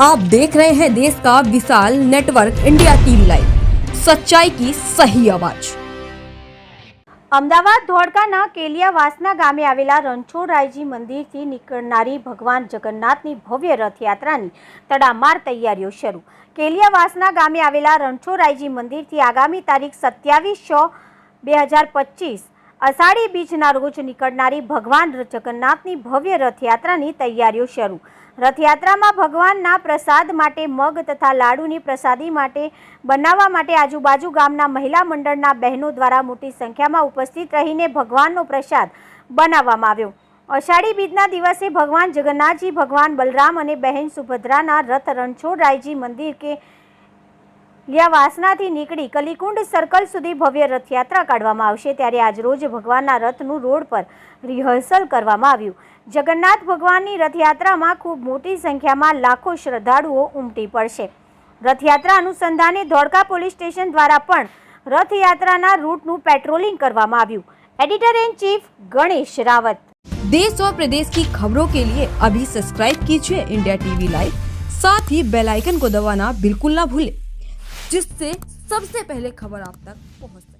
आप देख रहे हैं देश का विशाल नेटवर्क इंडिया टीवी लाइव सच्चाई की सही आवाज અમદાવાદ ધોળકાના કેલિયાવાસના ગામે આવેલા રણછોડરાયજી મંદિરથી નીકળનારી ભગવાન જગન્નાથની ભવ્ય રથયાત્રાની તડામાર તૈયારીઓ શરૂ કેલિયાવાસના ગામે આવેલા રણછોડરાયજી મંદિરથી આગામી તારીખ સત્યાવીસ છ બે હજાર પચીસ અષાઢી બીજના રોજ નીકળનારી ભગવાન જગન્નાથની ભવ્ય રથયાત્રાની તૈયારીઓ શરૂ. રથયાત્રામાં ભગવાનના પ્રસાદ માટે મગ તથા લાડુની પ્રસાદી માટે બનાવવા માટે આજુબાજુ ગામના મહિલા મંડળના બહેનો દ્વારા મોટી સંખ્યામાં ઉપસ્થિત રહીને ભગવાનનો પ્રસાદ બનાવવામાં આવ્યો. અષાઢી બીજના દિવસે ભગવાન જગન્નાથજી, ભગવાન બલરામ અને બહેન સુભદ્રાના રથ રણછોડરાયજી મંદિર કે લિયાવાસનાથી નીકળી કલીકુંડ સર્કલ સુધી ભવ્ય રથયાત્રા કાઢવામાં આવશે ત્યારે આજરોજ ભગવાનના રથનું રોડ પર રિહર્સલ કરવામાં આવ્યું જગન્નાથ ભગવાનની રથયાત્રામાં ખૂબ મોટી સંખ્યામાં લાખો શ્રદ્ધાળુઓ ઉમટી પડશે રથયાત્રા અનુસંધાને ધોળકા પોલીસ સ્ટેશન દ્વારા પણ રથયાત્રાના રૂટનું પેટ્રોલિંગ કરવામાં આવ્યું editor in chief Ganesh Rawat देश और प्रदेश की खबरों के लिए अभी सब्सक्राइब कीजिए इंडिया टीवी लाइव साथ ही बेल आइकन को दबाना बिल्कुल ना भूलें जिससे सबसे पहले खबर आप तक पहुंच सके